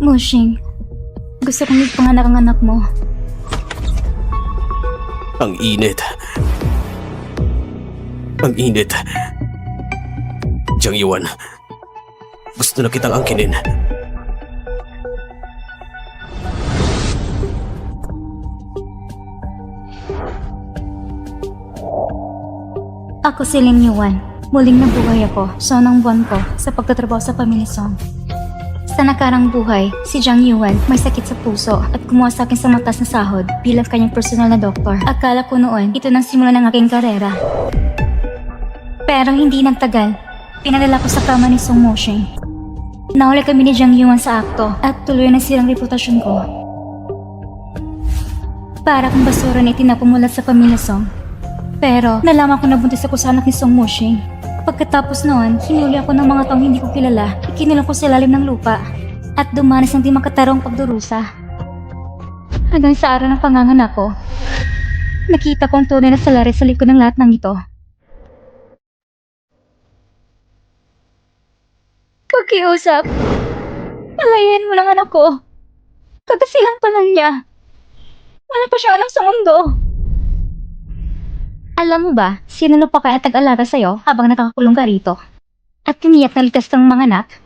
Mushing, gusto kong ipanganak ang anak mo. Ang init. Ang init. Jiang Yuan, gusto na kitang angkinin. Ako si Lim Yuan. Muling nabuhay ako sa unang buwan ko sa pagtatrabaho sa Pamilya Song. Sa nakarang buhay, si Jiang Yuan may sakit sa puso at kumuha sa akin sa matas na sahod bilang kanyang personal na doktor. Akala ko noon, ito nang simula ng aking karera. Pero hindi nagtagal, pinadala ko sa kama ni Song Moshing. Nahuli kami ni Jiang Yuan sa akto at tuloy na silang reputasyon ko. Para kung basura na itinapumulat sa pamilya Song. Pero nalaman ko na buntis ako sa anak ni Song Mushing. Pagkatapos noon, hinuli ako ng mga taong hindi ko kilala, ikinulong ko sa lalim ng lupa, at dumanas ng di makatarong pagdurusa. Hanggang sa araw ng panganganak ko, nakita kong tunay na salari sa likod ng lahat ng ito. Pakiusap, palayan mo lang anak ko. Kagasihan pa lang niya. Wala pa siya anak sa mundo. Alam mo ba, sino na pa kaya tag-alaga sa'yo habang nakakakulong ka rito? At tiniyak na ligtas kang mga anak?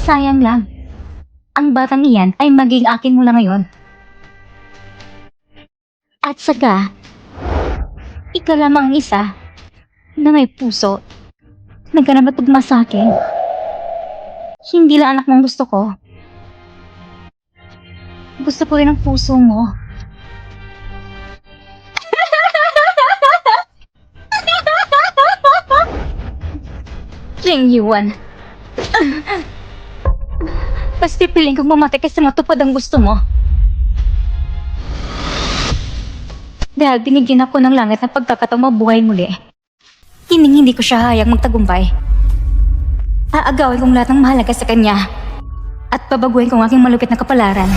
Sayang lang. Ang batang iyan ay maging akin mula ngayon. At saka, ikaw lamang ang isa na may puso na ganap at tugma sa akin. Hindi lang anak mong gusto ko. Gusto ko rin ang puso mo. Ring Yuan. Basta piling kong mamatay kasi matupad ang gusto mo. Dahil binigyan ako ng langit na pagkakataong mabuhay muli. Hining hindi ko siya hayang magtagumpay. Aagawin kong lahat ng mahalaga sa kanya. At babaguhin ko ang aking malupit na kapalaran.